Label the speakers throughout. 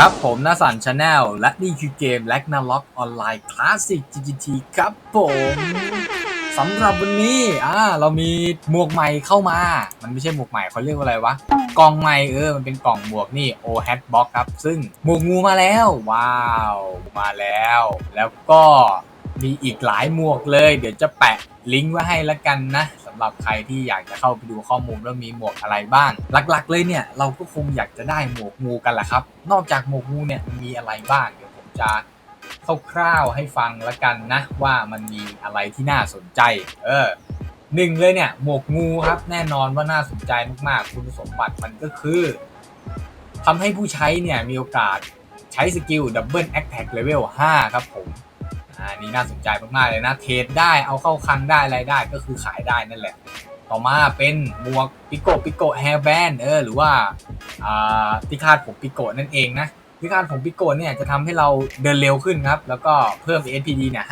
Speaker 1: ครับผมนาสันชาแนลและนี่คือเกม l a g n a r o k ออนไลน์คลาสสิก GGT ครับผมสำหรับวันนี้อ่าเรามีหมวกใหม่เข้ามา มันไม่ใช่หมวกใหม่เขาเรียกว่าอะไรวะ กล่องใหม่เออ มันเป็นกล่องหมวกนี่ O Hat Box ครับ ซึ่งหมวกงูมาแล้ว ว้าว มาแล้ว แล้วก็มีอีกหลายหมวกเลย เดี๋ยวจะแปะลิงก์ไว้ให้ล้วกันนะำหรับใครที่อยากจะเข้าไปดูข้อมูลว่ามีหมวกอะไรบ้างหลักๆ เลยเนี่ยเราก็คงอยากจะได้หมวกงูกันแหละครับ นอกจากหมวกงูเนี่ยมีอะไรบ้างเดี๋ยวผมจะคร่าวๆให้ฟังล้วกันนะว่ามันมีอะไรที่น่าสนใจ เออหนึ่งเลยเนี่ยหมวกงูครับแน่นอนว่าน่าสนใจมากๆ คุณสมบัติมันก็คือทำให้ผู้ใช้เนี่ยมีโอกาสใช้สกิล Double Attack Level 5ครับผม อ่านี่น่าสนใจมากๆเลยนะ เทรดได้เอาเข้าคลังได้อะไรได้ก็คือขายได้นั่นแหละ ต่อมาเป็นหมวกปิโกปิโกแฮร์แบนเออหรือว่าอ่าที่คาดผมปิโกนั่นเองนะที่คาดผมปิโกเนี่ยจะทำให้เราเดินเร็วขึ้นครับ แล้วก็เพิ่ม SPD เนี่ย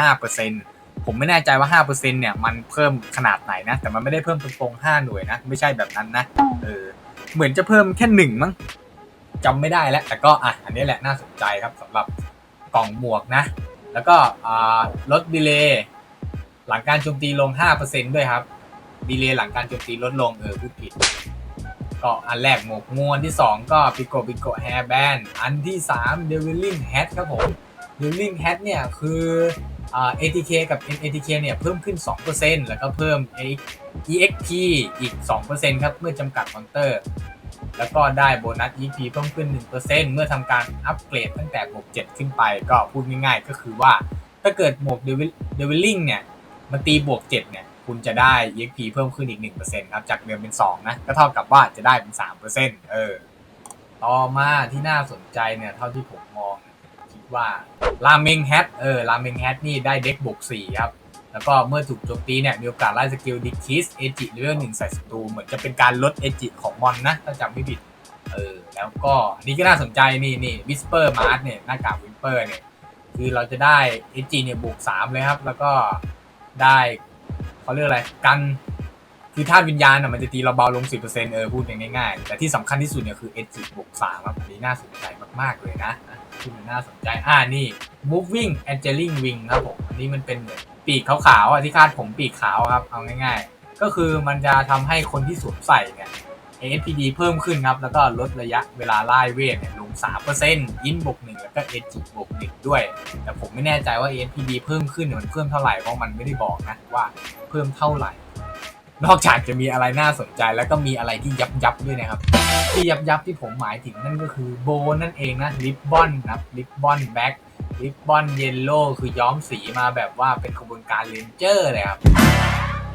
Speaker 1: 5%ผมไม่แน่ใจว่า 5%เนี่ยมันเพิ่มขนาดไหนนะ แต่มันไม่ได้เพิ่มตรงๆ5หน่วยนะ ไม่ใช่แบบนั้นนะเออเหมือนจะเพิ่มแค่หนึ่งมั้งจำไม่ได้แล้ว แต่ก็อะอันนี้แหละน่าสนใจครับสำหรับกล่องหมวกนะ แล้วก็ลดดีเลย์หลังการโจมตีลง 5%ด้วยครับดีเลย์หลังการโจมตีลดลงเออพูดผิด ก็อันแรกหมวกงวนที่ 2 ก็ปิโกปิโกแฮร์แบนอันที่3 d e v i l i n g Hat ครับผม d e v i l i n g Hat เนี่ยคืออ่า ATK กับ NATK เนี่ยเพิ่มขึ้น 2%แล้วก็เพิ่ม EXP อีก 2%ครับ เมื่อจำกัดมอนเตอร์ แล้วก็ได้โบนัส EP เพิ่มขึ้น 1%เมื่อทำการอัปเกรดตั้งแต่หมวก7 ขึ้นไปก็พูดง่ายๆ ก็คือว่าถ้าเกิดหมวก Deviling เนี่ยมันตีบวก 7 เนี่ย คุณจะได้ EP เพิ่มขึ้นอีก1%ครับจากเดิมเป็น 2 นะ ก็เท่ากับว่าจะได้เป็น 3%เออ ต่อมาที่น่าสนใจเนี่ย เท่าที่ผมมอง คิดว่าราเมงแฮทเออราเมงแฮทนี่ได้เด็กบวก4ครับ แล้วก็เมื่อถูกโจมตีเนี่ยมีโอกาสไล่สกิลดิคิสเอจิเลเวลหนึ่งใส่ศัตรูเหมือนจะเป็นการลดเอจิของมอนนะ ถ้าจำไม่ผิด เออ แล้วก็นี่ก็น่าสนใจนี่นี่วิสเปอร์มาร์สเนี่ยหน้ากากวิสเปอร์เนี่ย คือเราจะได้เอจิเนี่ยบวกสามเลยครับ แล้วก็ได้เขาเรียกอะไรกันคือธาตุวิญญาณอะมันจะตีเราเบาลง 10%เออพูดอย่างง่ายๆ แต่ที่สำคัญที่สุดเนี่ยคือเอจิบวกสามครับอันนี้น่าสนใจมากๆเลยนะที่มันน่าสนใจ อ่านี่ moving angelic wing ครับผม อันนี้มันเป็นเหมือน ปีกขาวๆอะที่คาดผมปีกขาวครับเอาง่าย ๆ ก็คือมันจะทำให้คนที่สวมใส่เนี่ย ASPD เพิ่มขึ้นครับ แล้วก็ลดระยะเวลาไล่เวทเนี่ยลง3%อินบวก1แล้วก็ a g บวก1ด้วย แต่ผมไม่แน่ใจว่า ASPD เพิ่มขึ้นมันเพิ่มเท่าไหร่เพราะมันไม่ได้บอกนะว่าเพิ่มเท่าไหร่ นอกจากจะมีอะไรน่าสนใจแล้วก็มีอะไรที่ยับยับด้วยนะครับ ที่ยับยับที่ผมหมายถึงนั่นก็คือโบนั่นเองนะลิปบอนนะลิปบอนแบ็ค ลิปบอนเยลโล่คือย้อมสีมาแบบว่าเป็นขบวนการเลนเจอร์เลยครับ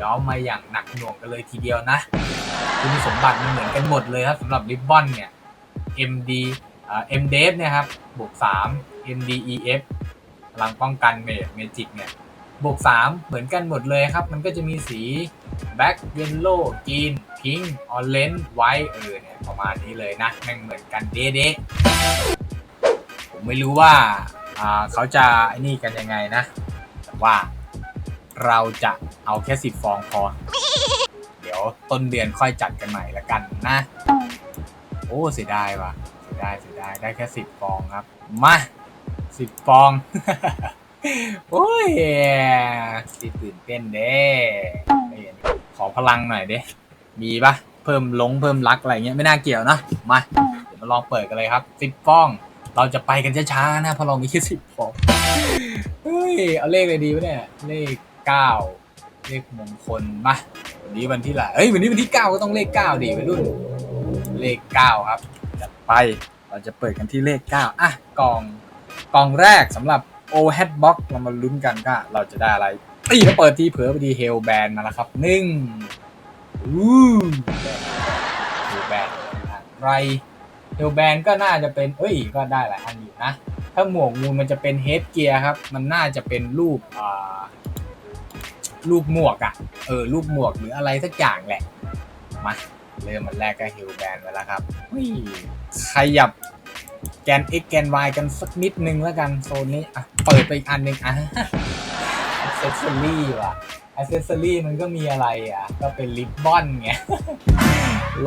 Speaker 1: ย้อมมาอย่างหนักหน่วงกันเลยทีเดียวนะ คุณสมบัติมันเหมือนกันหมดเลยครับสำหรับริบบอนเนี่ย MD อ่า MDF เนี่ยครับบวก3 MDEF พลังป้องกันเมจเมจิกเนี่ยบวก3เหมือนกันหมดเลยครับ มันก็จะมีสี Black Yellow Green Pink Orange White เออเนี่ยประมาณนี้เลยนะแม่งเหมือนกันเด๊ะผมไม่รู้ว่า เขาจะไอ้นี่กันยังไงนะ แต่ว่าเราจะเอาแค่10ฟองพอ เดี๋ยวต้นเดือนค่อยจัดกันใหม่ละกันนะ โอ้เสียดายว่ะ เสียดายเสียดายได้แค่10ฟองครับ มา10ฟอง โอ้ยสิตื่นเต้นเด้ไม่เห็นขอพลังหน่อยเด้ มีปะเพิ่มลงเพิ่มรักอะไรเงี้ยไม่น่าเกี่ยวนะ มา เดี๋ยวมาลองเปิดกันเลยครับ10ฟอง เราจะไปกันช้าๆนะเพราะเรามีแค่10ฟองเฮ้ยเอาเลขเลยดีวะเนี่ยเลข9เลขมงคลมาวันนี้วันที่ละเอ้ยวันนี้วันที่9ก็ต้องเลข9ดิไปรุ่นเลข9ครับจัดไปเราจะเปิดกันที่เลข9อะกล่องกล่องแรกสำหรับ O Hat Box เรามาลุ้นกันก็เราจะได้อะไรตีแล้วเปิดทีเผลอพอดี Hell Band มาแล้วครับหนึ่งอู้ Hell Band อะไร Hell Band ก็น่าจะเป็นเอ้ยก็ได้หลายอันอยู่นะ ถ้าหมวกงูมันจะเป็น Head Gear ครับ มันน่าจะเป็นรูปอ่ารูปหมวกอะ่ะ เออรูปหมวกหรืออะไรสักอย่างแหละ มาเริ่มมันแรกก็ฮิลแบนไปแล้วครับเฮ้ยขยับแกน x แกน y กันสักนิดนึงแล้วกันโซนนี้อะเปิดไปอีกอันหนึ่งอะเซสซอรี่ว่ะ อ c เซสซอรี่มันก็มีอะไรอะ ก็เป็นริบบอนไง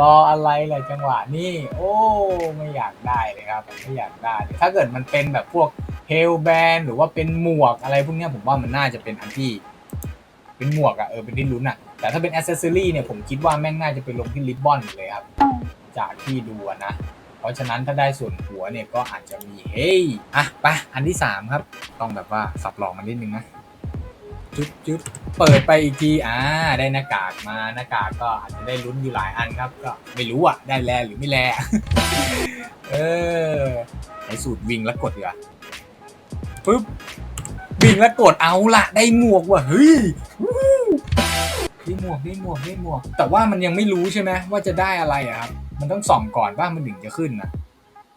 Speaker 1: รออะไรแหละจังหวะนี้โอ้ ไม่อยากได้เลยครับ ไม่อยากได้ ถ้าเกิดมันเป็นแบบพวกเฮลแบนหรือว่าเป็นหมวกอะไรพวกนี้ผมว่ามันน่าจะเป็นอันที่ เป็นหมวกอะเออเป็นที่ลุ้นอะแต่ถ้าเป็นอ c เซสซอรี่เนี่ยผมคิดว่าแม่งน่าจะไปลงที่ริบบอนเลยครับ จากที่ดูนะ เพราะฉะนั้นถ้าได้ส่วนหัวเนี่ยก็อาจจะมีเฮ้ยอะไปอันที่สามครับ ต้องแบบว่าสับหลอกมันนิดนึงนะ จุดจุดเปิดไปอีกทีอ่าได้หน้ากากมาหน้ากากก็อาจจะได้ลุ้นอยู่หลายอันครับ ก็ไม่รู้อะได้แลหรือไม่แลเออใช้สูตรวิ่งแล้วกดดีกว่าปึ๊บวิ่งแล้วกดเอาละได้หมวกว่ะเฮ้ยได้หมวกได้หมวกได้หมวก แต่ว่ามันยังไม่รู้ใช่ไหมว่าจะได้อะไรอะครับมันต้องส่องก่อนว่ามันถึงจะขึ้นนะ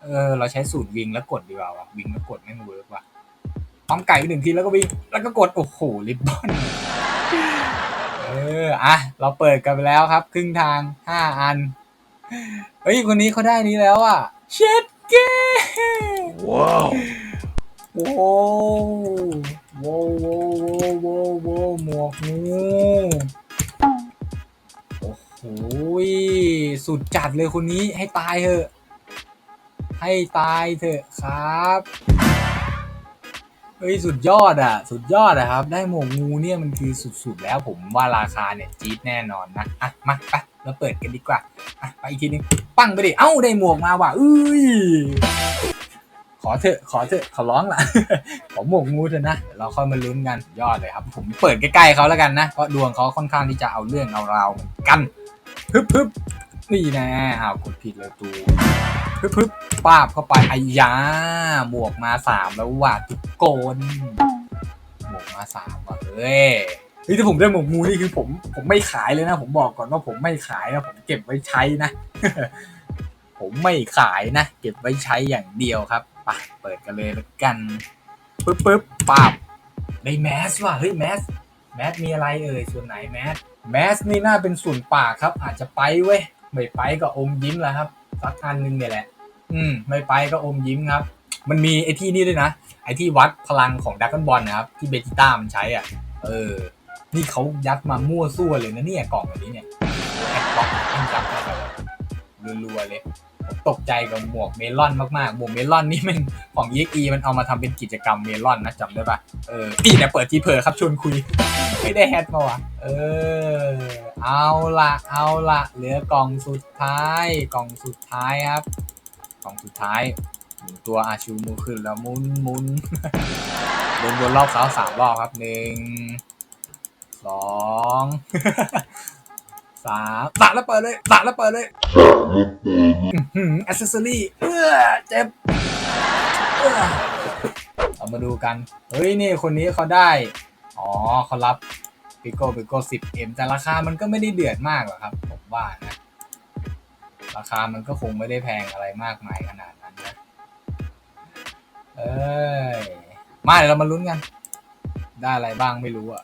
Speaker 1: เออ เราใช้สูตรวิ่งแล้วกดดีกว่าวะวิ่งแล้วกดแม่งเวิร์กว่ะ ปั๊มไก่ไปหนึ่งทีแล้วก็วิ่งแล้วก็กดโอ้โหริบบอนเอออะเราเปิดกันไปแล้วครับ ครึ่งทางห้าอันเฮ้ยคนนี้เขาได้นี้แล้วอะเช็ดเก้
Speaker 2: ว้าว
Speaker 1: โว้โว้โว้โว้โว้โว้หมวกงูโอ้โหสุดจัดเลยคนนี้ให้ตายเถอะ ให้ตายเถอะครับ เฮ้ยสุดยอดอะ สุดยอดอะครับ ได้หมวกงูเนี่ยมันคือสุดๆแล้วผมว่าราคาเนี่ยจี๊ดแน่นอนนะอะมาไปเราเปิดกันดีกว่าอะไปอีกทีนึงปั้งไปดิเอ้าได้หมวกมาว่ะเอ้ยขอเถอะขอเถอะขอร้องละขอหมวกงูเถอะนะเราค่อยมาลุ้นกันยอดเลยครับ ผมเปิดใกล้ๆเขาแล้วกันนะเพราะดวงเขาค่อนข้างที่จะเอาเรื่องเอาราวเหมือนกันฮึบฮึบ นี่แน่อ้าวกดผิดเลยตูฮึบฮึบป้าบเข้าไปไอ้ยาหมวกมาสามแล้วว่ะทุกคนหมวกมาสามว่ะเฮ้ยเฮ้ยถ้าผมได้หมวกงูนี่คือผมผมไม่ขายเลยนะ ผมบอกก่อนว่าผมไม่ขายนะผมเก็บไว้ใช้นะ ผมไม่ขายนะ เก็บไว้ใช้อย่างเดียวครับไปเปิดกันเลยแล้วกันปึ๊บปึ๊บปับได้แมสว่ะเฮ้ยแมสแมสมีอะไรเอ่ยส่วนไหนแมสแมสนี่น่าเป็นส่วนปากครับ อาจจะไปเว้ย ไม่ไปก็อมยิ้มแหละครับสักอันนึงเนี่ยแหละ อืม ไม่ไปก็อมยิ้มครับ มันมีไอ้ที่นี่ด้วยนะ ไอ้ที่วัดพลังของดักกันบอลนะครับ ที่เบจิต้ามันใช้อะ เออ นี่เขายัดมามั่วซั่วเลยนะเนี่ยกล่องแบบนี้เนี่ยแอดบล็อกมันยัดมาแบบรัวๆเลย ตกใจกับหมวกเมลอนมากๆ หมวกเมลอนนี่มันของ EXE มันเอามาทำเป็นกิจกรรมเมลอนนะจำได้ปะเออนี่เนี่ยเปิดทีเผลอครับชวนคุย ไม่ได้แฮกมาวะเออ เอาละเอาละเหลือกล่องสุดท้ายกล่องสุดท้ายครับกล่องสุดท้ายตัวอาชูมือขึ้นแล้วมุนมุนเดินวนรอบเขาสามรอบครับหนึ่งสอง สามสามแล้วเปิดเลยสามแล้วเปิดเลยอัซเซอรี่เออเจ็บเอื้อเอามาดูกัน เฮ้ย นี่คนนี้เขาได้ อ๋อเขารับปิโก้ปิโก้สิบเอ็มแต่ราคามันก็ไม่ได้เดือดมากหรอกครับ ผมว่านะ ราคามันก็คงไม่ได้แพงอะไรมากมายขนาดนั้นนะเอ้ย มาเดี๋ยวเรามาลุ้นกัน ได้อะไรบ้างไม่รู้อะ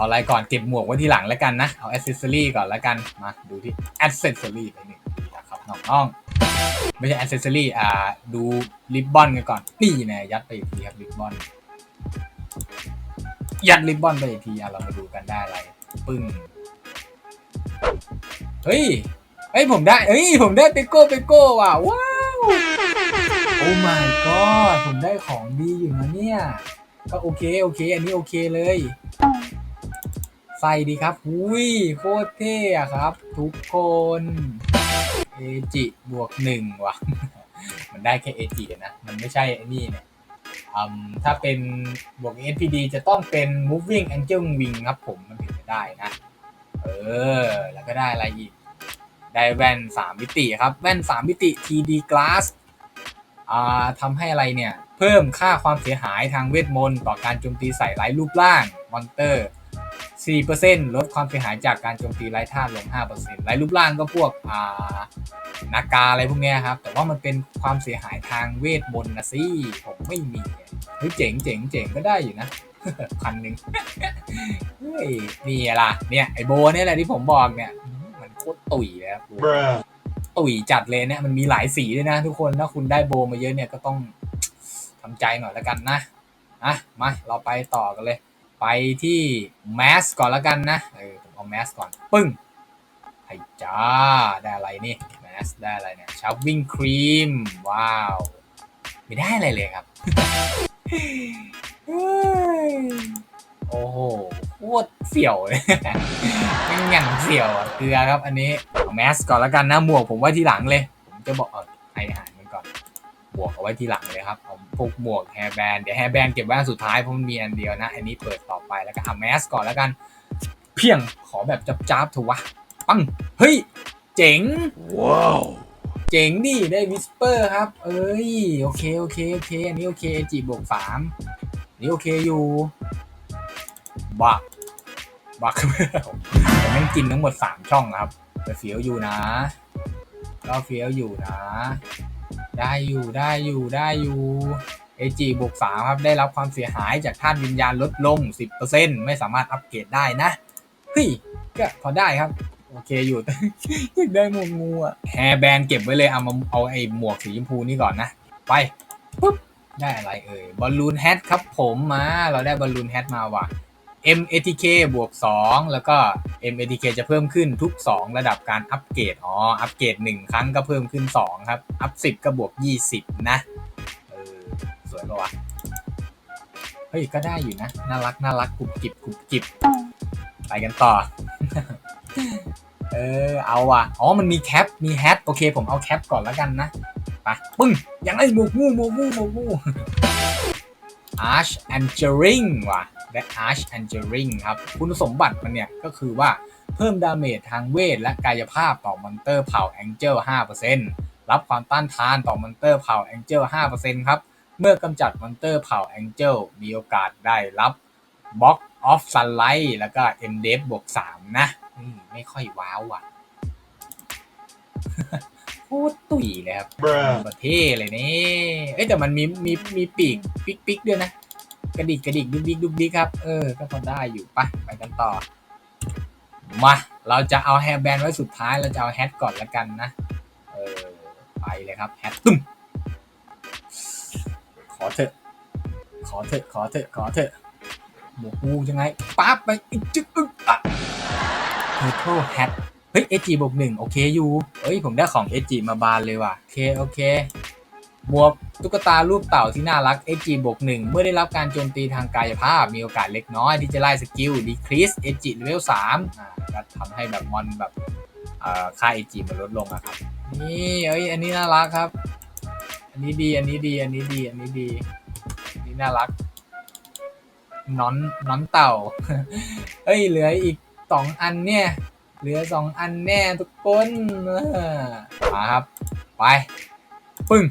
Speaker 1: เอาอะไรก่อนเก็บหมวกไว้ทีหลังแล้วกันนะ เอาอ c เซสซอรี่ก่อนแล้วกัน มาดูที่อ c เซสซอรี่ไปหนึ่งนะครับน้องๆไม่ใช่อ c เซสซอรี่อ่าดูริบบอนกันก่อน นี่นะยัดไปอีกทีครับริบบอนยัดริบบอนไปอีกทีอะเรามาดูกันได้อะไร ปึ้ง เฮ้ย เฮ้ยผมได้เฮ้ยผมได้เปโก้เปโก้ว่ะว้าวโอ้ my god ผมได้ของดีอยู่นะเนี่ย ก็โอเคโอเค อันนี้โอเคเลย ใส่ดีครับหุยโคตรเท่ครับ ทุกคนเอจิบวกหนึ่งว่ะ มันได้แค่เอจินะ มันไม่ใช่ไอ้นี่เนี่ยถ้าเป็นบวก SPD จะต้องเป็น moving angel wing ครับผมมันถึงจะได้นะ เออ แล้วก็ได้อะไรอีก ได้แว่น 3 มิติครับ แว่น 3 มิติ TD Glass อ่าทำให้อะไรเนี่ย เพิ่มค่าความเสียหายทางเวทมนต์ ต่อการโจมตีใส่ไร้รูปร่างมอนเตอร์ 4%ลดความเสียหายจากการโจมตีไร้ท่าตุลง 5%ไร้รูปร่างก็พวกอ่านากาอะไรพวกเนี้ยครับ แต่ว่ามันเป็นความเสียหายทางเวทมนต์นะสิผมไม่มีเฮ้ยเจ๋งเจ๋งเจ๋งก็ได้อยู่นะพันหนึ่งเฮ้ยนี่ล่ะเนี่ยไอโบเนี่ยแหละที่ผมบอกเนี่ยอื้อมันโคตรตุ๋ยเลยครับ
Speaker 2: bruh
Speaker 1: ตุ๋ยจัดเลยเนี่ยมันมีหลายสีด้วยนะทุกคนถ้าคุณได้โบมาเยอะเนี่ยก็ต้องทำใจหน่อยแล้วกันนะอะมาเราไปต่อกันเลย ไปที่แมสก่อนแล้วกันนะ เออผมเอาแมสก่อน ปึ้งไอ้จ้า ได้อะไรนี่แมสได้อะไรเนี่ยชาวิ่งครีม ว้าว ไม่ได้อะไรเลยครับ โอ้โหโคตรเสี่ยวเลยยังอย่างเสี่ยวอะเกลือครับอันนี้เอาแมสก่อนแล้วกันนะ หมวกผมไว้ทีหลังเลย ผมจะบอกเออให้อาหารมันก่อนหมวกเอาไว้ทีหลังเลยครับผมพกหมวกแฮร์แบนเดี๋ยวแฮร์แบนเก็บไว้อันสุดท้ายเพราะมันมีอันเดียวนะ อันนี้เปิดต่อไปแล้วก็เอาแมสก่อนแล้วกัน เพียงขอแบบจับๆถูกวะปังเฮ้ย เจ๋ง
Speaker 2: Wow.
Speaker 1: เจ๋งดิได้วิสเปอร์ครับ เอ้ยโอเคโอเคโอเคอันนี้โอเคจีบวกสามอันนี่โอเคอยู่บักบักแต่แม่งกินทั้งหมดสามช่องนะครับแต่เฟี้ยวอยู่นะก็เฟี้ยวอยู่นะ ได้อยู่ได้อยู่ได้อยู่เอจีบวกสาครับ ได้รับความเสียหายจากท่านวิญญาณลดลง 10%ไม่สามารถอัปเกรดได้นะเฮ้ยก็พอได้ครับ โอเคอยู่อยากได้หมวกงูอะแฮร์แบนเก็บไว้เลยเอามาเอาไอ้หมวกสีชมพูนี่ก่อนนะ ไปปุ๊บได้อะไรเอ่ยบอลลูนแฮทครับผมมา เราได้บอลลูนแฮทมาว่ะ MATK บวก 2 แล้วก็ MATK จะเพิ่มขึ้นทุก 2 ระดับการอัปเกรด อ๋อ อัปเกรด 1 ครั้งก็เพิ่มขึ้น 2 ครับ อัพ10 ก็บวก 20 นะ เออ สวยปะวะ เฮ้ย ก็ได้อยู่นะ น่ารัก น่ารักกรุบกริบกรุบกริบ ไปกันต่อ เออ เอาว่ะ อ๋อ มันมีแคป มีแฮท โอเค ผมเอาแคปก่อนแล้วกันนะ ไป ปึ้ง ยังไงหมวกงูหมวกงูหมวกงู Arch Angering ว่ะ Arch Angering ครับ คุณสมบัติมันเนี่ยก็คือว่าเพิ่มดาเมจทางเวทและกายภาพต่อมอนเตอร์เผ่า Angel 5%รับความต้านทานต่อมอนเตอร์เผ่า Angel 5%ครับ เมื่อกำจัดมอนเตอร์เผ่า Angel มีโอกาสได้รับบล็อกออฟซันไลท์แล้วก็ M d e f บวก3นะอืมไม่ค่อยว้าวว่ะโคตรตุ๋ยเลยครับ
Speaker 2: Bruh.
Speaker 1: ประเทศเลยนี่เอ้ยแต่มันมีมีมีปีกปิกปิกด้วยนะ กระดิกกระดิกดุกดิกดุกดิกครับ เออ ก็พอได้อยู่ปะไปกันต่อ มา เราจะเอาแฮร์แบนไว้สุดท้าย เราจะเอาแฮทก่อนละกันนะ เออ ไปเลยครับแฮทตุ้ม ขอเถอะ ขอเถอะ ขอเถอะ ขอเถอะหมวกงูยังไงปั๊บไปอีกจึ๊กอึ๊กอะเทอร์เทิลแฮทเฮ้ย SG บวกหนึ่งโอเคอยู่ เฮ้ย ผมได้ของ SG มาบานเลยว่ะ โอเค โอเค มวตุ๊กตารูปเต่าที่น่ารัก SG บวกหนึ่งเมื่อได้รับการโจมตีทางกายภาพ มีโอกาสเล็กน้อยที่จะไล่สกิล decrease SG level 3อ่าก็ทำให้แบบมอนแบบเอ่อค่า SG มันลดลงอะครับ นี่เอ้ยอันนี้น่ารักครับ อันนี้ดีอันนี้ดีอันนี้ดีอันนี้ดีอันนี้น่ารักน้อนน้อนเต่าเฮ้ยเหลืออีกสองอันเนี่ย เหลือสองอันแน่ทุกคนมาครับ ไป ปึ้ง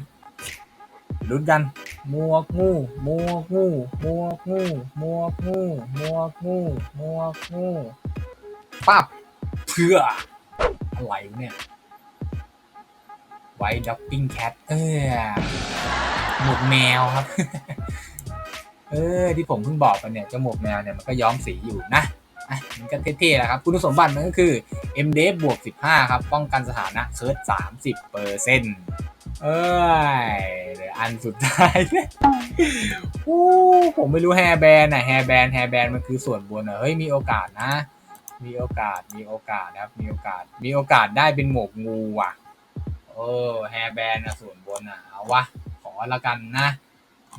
Speaker 1: ลุ้นกันหมวกงูหมวกงูหมวกงูหมวกงูหมวกงูหมวกงูปั๊บเพื่ออะไรเนี่ยไว้ด็อกกิ้งแคทเออหมวกแมวครับ เออ ที่ผมเพิ่งบอกไปเนี่ยเจ้าหมวกแมวเนี่ยมันก็ย้อมสีอยู่นะอะมันก็เท่ๆแหละครับ คุณสมบัติมันก็คือ m d f บวก 15 ครับ ป้องกันสถานะเคิร์ด30เปอร์เซ็นต์ เอ้ยเดี๋ยวอันสุดท้ายเนี่ยโอ้ผมไม่รู้แฮร์แบนอะแฮร์แบนแฮร์แบนมันคือส่วนบนอะเฮ้ยมีโอกาสนะ มีโอกาสมีโอกาสนะครับ มีโอกาส มีโอกาสได้เป็นหมวกงูอะเออแฮร์แบนอะส่วนบนอะเอาวะขอละกันนะ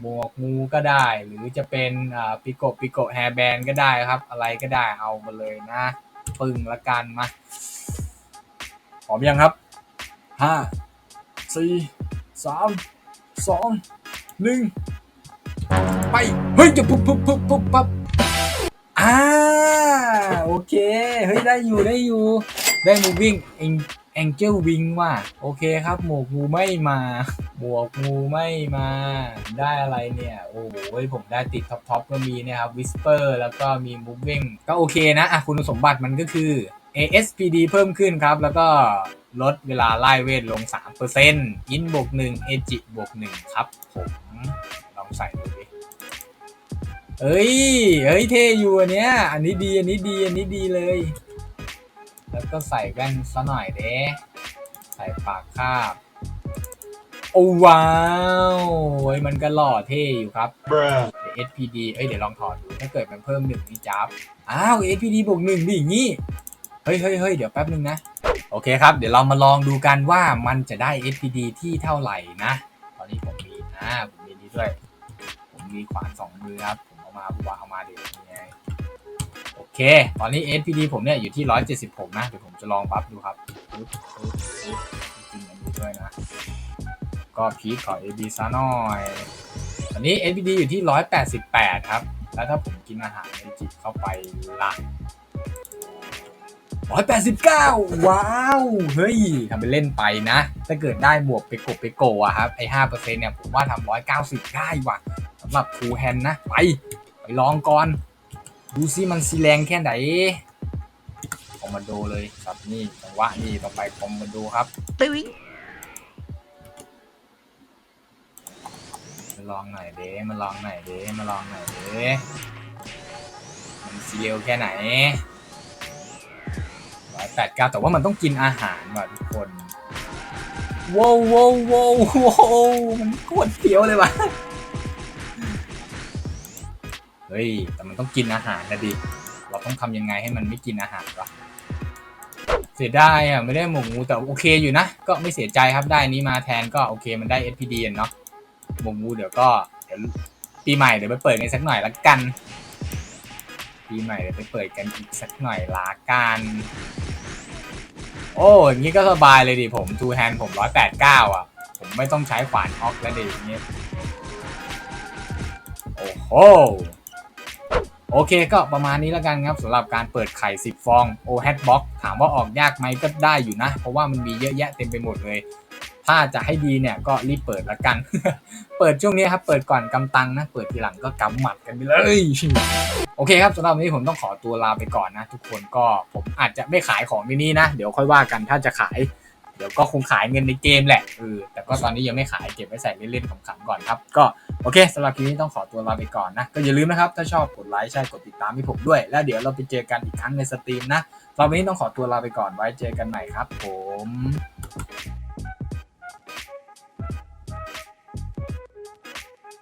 Speaker 1: หมวกงูก็ได้ หรือจะเป็นอ่าปิโกปิโกแฮร์แบนก็ได้ครับ อะไรก็ได้เอามาเลยนะปึ้งละกันมาพร้อมยังครับห้า สี่สามสองหนึ่งไป เฮ้ยจะปุ๊บปุ๊บปุ๊บปุ๊บปั๊บอ่าโอเค เฮ้ย ได้อยู่ได้อยู่ ได้มูวิ่งเองแองเจิลวิงว่ะโอเคครับ หมวกงูไม่มา หมวกงูไม่มา ได้อะไรเนี่ย โอ้โหผมได้ติดท็อปท็อปก็มีนี่ยครับวิสเปอร์แล้วก็มี moving ก็โอเคนะอะคุณสมบัติมันก็คือ ASPD เพิ่มขึ้นครับ แล้วก็ ลดเวลาไล่เวทลง 3%อินบวก1 a g บวก1ครับผมลองใส่ดูดิเอ้ย เฮ้ยเท่อยู่อันเนี้ย อันนี้ดี อันนี้ดี อันนี้ดีเลย แล้วก็ใส่แว่นซะหน่อยเด้ใส่ปากคาบ โอ้ว้าวเฮ้ยมันก็หล่อเท่อยู่ครับ
Speaker 2: Bruh.
Speaker 1: เด SPD เอ้ยเดี๋ยวลองถอดดู ถ้าเกิดมันเพิ่มหนึ่งนี่จับ อ้าว SPD บวกหนึ่งดิอย่างงี้ เฮ้ยเฮ้ยเฮ้ยเดี๋ยวแป๊บนึงนะ โอเคครับ เดี๋ยวเรามาลองดูกันว่ามันจะได้ SPD ที่เท่าไหร่นะ ตอนนี้ผมมีอ่าผมมีนี่ด้วย ผมมีขวานสองมือครับ ผมเอามาวางเอามาเดี๋ยวยังไงโอเค ตอนนี้ SPD ผมเนี่ยอยู่ที่ 176 นะ เดี๋ยวผมจะลองบัฟดูครับจริงอันนี้ด้วยนะ ก็พีคขอ AB ซะหน่อย ตอนนี้ SPD อยู่ที่ 188 ครับ แล้วถ้าผมกินอาหารในจิตเข้าไปละ 189 ว้าว เฮ้ยทำไปเล่นไปนะ ถ้าเกิดได้บวกไปกบไปโกอะครับ ไอ้5%เนี่ย ผมว่าทำ190ได้ว่ะสำหรับฟูแฮนนะ ไป ไปลองก่อน ดูซิมันซีแรงแค่ไหนคอมมานโดเลยครับนี่จังหวะนี่ต่อไปคอมมานโดครับมาลองหน่อยเด้มาลองหน่อยเด้มาลองหน่อยเด้มันซีเร็วแค่ไหนร้อย แปดเก้าแต่ว่ามันต้องกินอาหารว่ะทุกคนว้าวว้าวว้าวว้าวมันโคตรเฟี้ยวเลยว่ะเฮ้ยแต่มันต้องกินอาหารนะดิเราต้องทำยังไงให้มันไม่กินอาหารวะเสียดายอะไม่ได้หมูแต่โอเคอยู่นะ ก็ไม่เสียใจครับได้นี้มาแทนก็โอเคมันได้ SPD เนาะหมงูเดี๋ยวก็เดี๋ยวปีใหม่เดี๋ยวไปเปิดกันสักหน่อยละกันปีใหม่เดี๋ยวไปเปิดกันอีกสักหน่อยละกัน โอ้อย่างนี้ก็สบายเลยดิผมทูแฮนผมร้อยแปดเก้าอะ ผมไม่ต้องใช้ขวานออกแล้วดิอย่างนี้โอ้โหโอเคก็ประมาณนี้แล้วกันครับสำหรับการเปิดไข่ 10 ฟองโอแฮดบ็อกถามว่าออกยากไหมก็ได้อยู่นะ เพราะว่ามันมีเยอะแยะเต็มไปหมดเลย ถ้าจะให้ดีเนี่ยก็รีบเปิดละกัน เปิดช่วงนี้ครับ เปิดก่อนกำตังนะ เปิดทีหลังก็กำหมัดกันไปเลย โอเคครับสำหรับวันนี้ผมต้องขอตัวลาไปก่อนนะ ทุกคนก็ผมอาจจะไม่ขายของที่นี่นะ เดี๋ยวค่อยว่ากันถ้าจะขาย เดี๋ยวก็คงขายเงินในเกมแหละเออแต่ก็ตอนนี้ยังไม่ขายเก็บไว้ใส่เล่นๆขำๆก่อนครับ ก็โอเคสำหรับคลิปนี้ต้องขอตัวลาไปก่อนนะ ก็อย่าลืมนะครับ ถ้าชอบกดไลค์ใช่กดติดตามให้ผมด้วย แล้วเดี๋ยวเราไปเจอกันอีกครั้งในสตรีมนะสำหรับวันนี้ต้องขอตัวลาไปก่อนไว้เจอกันใหม่ครับ ผม